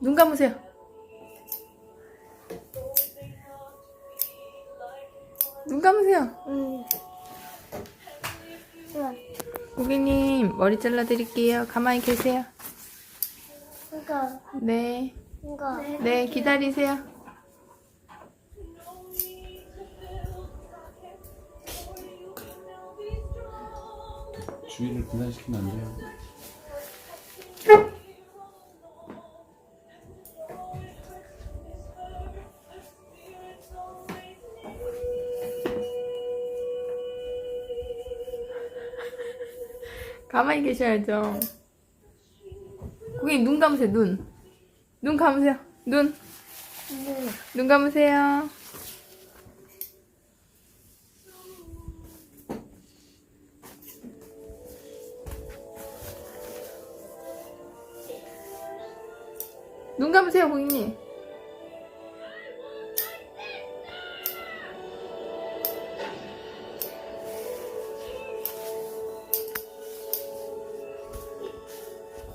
눈 감으세요. 눈 감으세요. 응. 응. 고객님, 머리 잘라드릴게요. 가만히 계세요. 이거, 네. 이거. 네, 기다리세요. 주위를 분산시키면 안 돼요. 가만히 계셔야죠. 고객님, 눈 감으세요, 눈. 눈 감으세요. 눈. 응. 눈 감으세요. 눈 감으세요, 고객님.